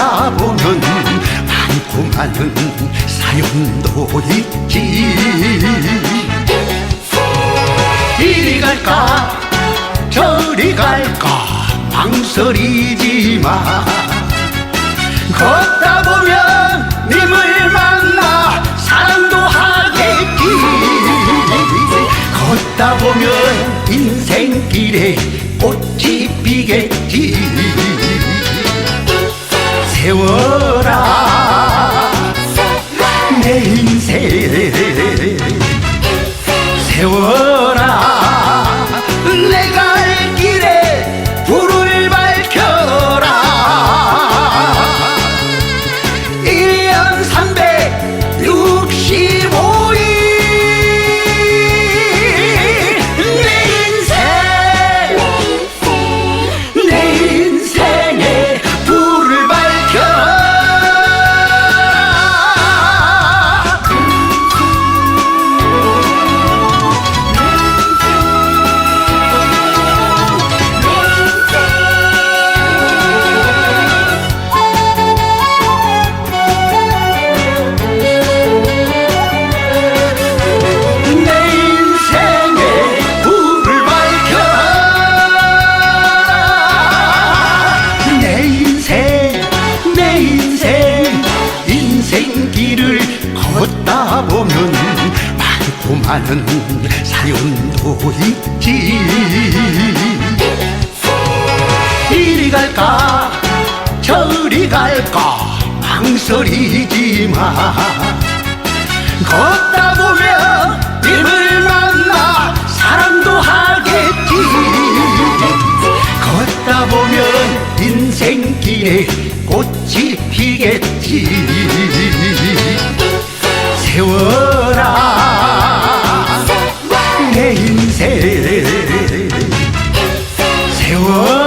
보면 많고 많은 사연도 있지. 이리 갈까? 저리 갈까? 망설이지마. 걷다 보면 님을 만나 사랑도 하겠지. 걷다 보면 인생길에 꽃이 피겠지 세워 많은 사연도 있지. 이리 갈까? 저리 갈까? 망설이지마 걷다 보면 님을 만나 사랑도 하겠지? 걷다 보면 인생길에 꽃이 피겠지. 세워 라내 인생. 세워